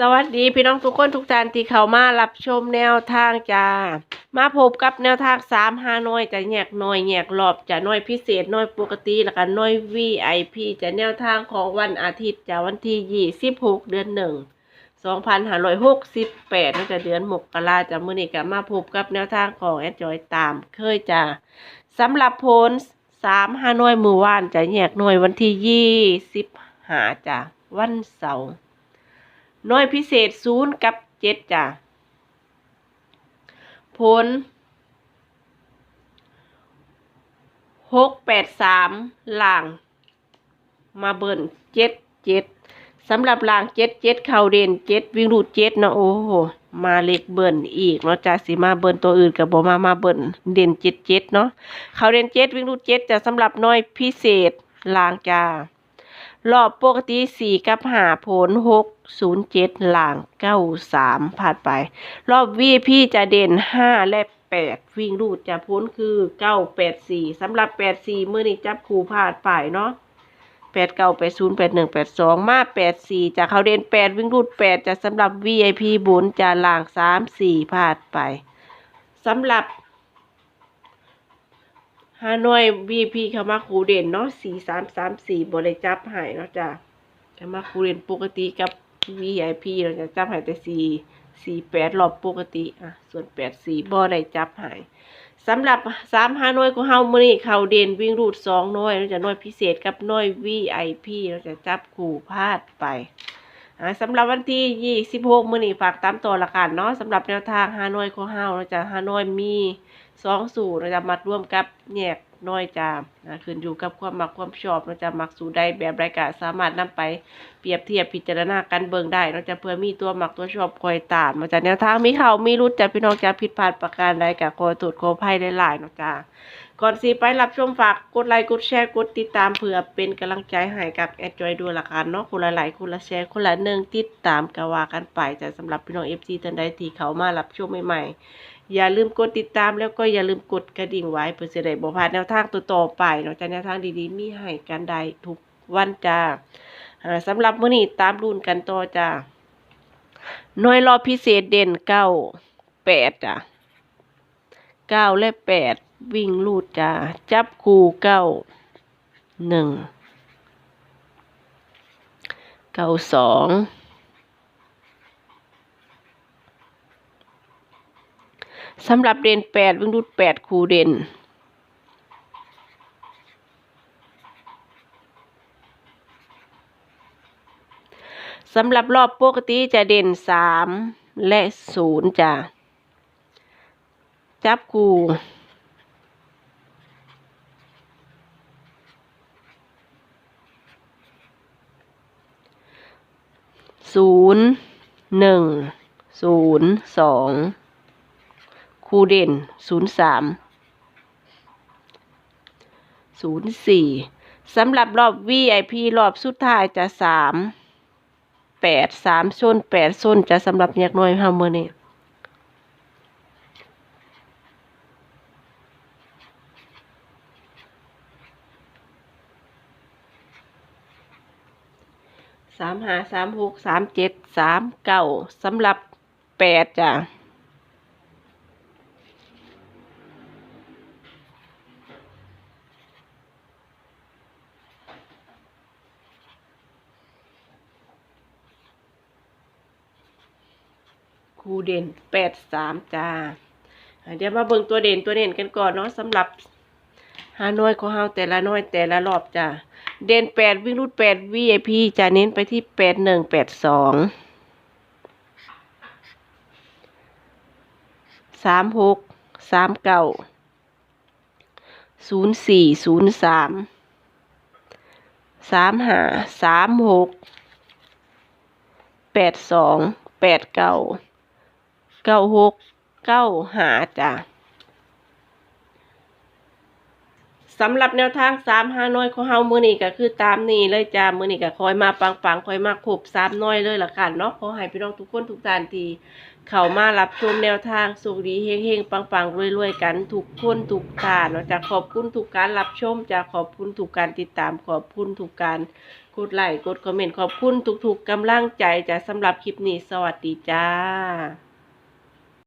สวัสดีพี่น้องทุกคนทุกท่านที่เข้ามารับชมแนวทางจ้า มาพบกับแนวทางสามห้าน้อยจะแยกน้อยแยกรอบจะน้อยพิเศษน้อยปกติแล้วก็น้อย VIP จะแนวทางของวันอาทิตย์จะวันที่ยี่สิบหกเดือนหนึ่งสองพันห้าร้อยหกสิบแปดน่าจะเดือนมกราจะมื้อนี้ก็มาพบกับแนวทางของแอดจอยตามเคยจ้าสำหรับโพลสามห้าน้อยมือว่านจะแยกน้อยวันที่ยี่สิบห้าจ้าวันเสาร์ น้อยพิเศษศูนย์กับเจ็ดจ้ะ ผลหกแปดสามล่างมาเบิ่นเจ็ดเจ็ดสำหรับหลางเจ็ดเจ็ดเข่าเด่นเจ็ดวิ่งรูดเจ็ดเนาะโอ้โหมาเล็กเบิ่นอีกเนาะจ้ะสิมาเบิ่นตัวอื่นกับบ่มามาเบิ่นเด่นเจ็ดเจ็ดเนาะเข่าเด่นเจ็ดวิ่งรูดเจ็ดจะสำหรับน้อยพิเศษหลางจ้า รอบปกติสี่กับหาผลหกศูนย์เจ็ดหลังเก้าสามผ่านไป รอบวีพี่จะเด่นห้าและแปดวิ่งรูดจะพ้นคือเก้าแปดสี่สำหรับแปดสี่เมื่อนี้จับคู่ผ่านไปเนาะแปดเก้าแปดศูนย์แปดหนึ่งแปดสองมาแปดสี่จะเขาเด่นแปดวิ่งรูดแปดจะสำหรับ VIP บุญจะหลางสามสี่ผ่านไปสำหรับ ฮานอย VP เขามาคูเด่นเนาะสี่สามสามสี่บริจับหายเนาะจ้ะเขามาคูเด่นปกติกับ VIP เราจะจับหายแต่สี่สี่แปดรอบปกติอะส่วนแปดสี่บ่ได้จับหายสำหรับสามฮานอยของเฮามื้อนี้เขาเด่นวิ่งรูดสองน้อยเราจะน้อยพิเศษกับน้อย VIP เราจะจับคู่พลาดไป สำหรับวันที่ยี่สิบหกมื้อนี้ฝากตามตัวละกันเนาะสำหรับแนวทางฮานอยของเฮาเราจะฮานอยมีสองสูตรเราจะมัดร่วมกับแยก น้อยจานะขึ้นอยู่กับความมักความชอบเราจะมักสูตรใดแบบใดก็สามารถนำไปเปรียบเทียบพิจารณากันเบิ่งได้เราจะเพื่อมีตัวมักตัวชอบคอยตามมาจากแนวทางมีเขามีรุดจะพี่น้องจะผิดพลาดประการใดกับคอตรวจโคภัยหลายๆนาะจ้าก่อนสิไปรับชมฝากกดไลค์กดแชร์กดติดตามเพื่อเป็นกำลังใจให้กับแอดจอยด้วยละกันเนาะคนละไลค์คนละแชร์คนละหนึ่งติดตามกว่ากันไปจะสำหรับพี่น้องเอฟซีท่านใดที่เขามารับชมใหม่ๆ อย่าลืมกดติดตามแล้วก็อย่าลืมกดกระดิ่งไว้เพื่อจะได้บ่พลาดแนวทางตัวต่อไปเนาะจาแนวทางดีๆ มีให้กันได้ทุกวันจ้าสำหรับมื้อนี้ตามรุ่นกันต่อจ้าหน่วยรอพิเศษเด่นเก้าแปดจ้ะเก้าและแปดวิ่งลูดจ้าจับคู่เก้าหนึ่งเก้าสอง สำหรับเด่นแปดวิ่งรูดแปดคูเด่นสำหรับรอบปกติจะเด่นสามและศูนย์จ้ะจับคูศูนย์หนึ่งศูนย์สอง คูเด่นศูนย์สามศูนย์สี่สำหรับรอบ VIP รอบสุดท้ายจะสามแปดสามโซนแปดโซนจะสำหรับแยกน่วยเฮาเมื้อนี้สามห้าสามหกสามเจ็ดสามเก้าสำหรับแปดจ้ะ ครูเด่นแปดสามจ้าเดี๋ยวมาเบิ่งตัวเด่นตัวเด่นกันก่อนเนาะสำหรับฮานอยของเฮาแต่ละน้อยแต่ละรอบจ้าเด่นแปดวิ่งรูดแปด VIP จะเน้นไปที่แปดหนึ่งแปดสองสามหกสามเก้าศูนย์สี่ศูนย์สามสามห้าสามหกแปดสองแปดเก้า เก้าหกเก้าหาจ้ะสำหรับแนวทางสามห้าน้อยของเฮามือนี้ก็คือตามนี้เลยจ้ามือนี้ก็คอยมาปังๆคอยมาครบสามน้อยเลยละกันเนาะขอให้พี่น้องทุกคนทุกท่านที่เข้ามารับชมแนวทางสุขดีเฮงๆปังๆรวยๆกันทุกคนทุกท่านเนาะจะขอบคุณทุกการรับชมจะขอบคุณทุกการติดตามขอบคุณทุกการกดไลค์กดคอมเมนต์ขอบคุณทุกๆกำลังใจจะสำหรับคลิปนี้สวัสดีจ้า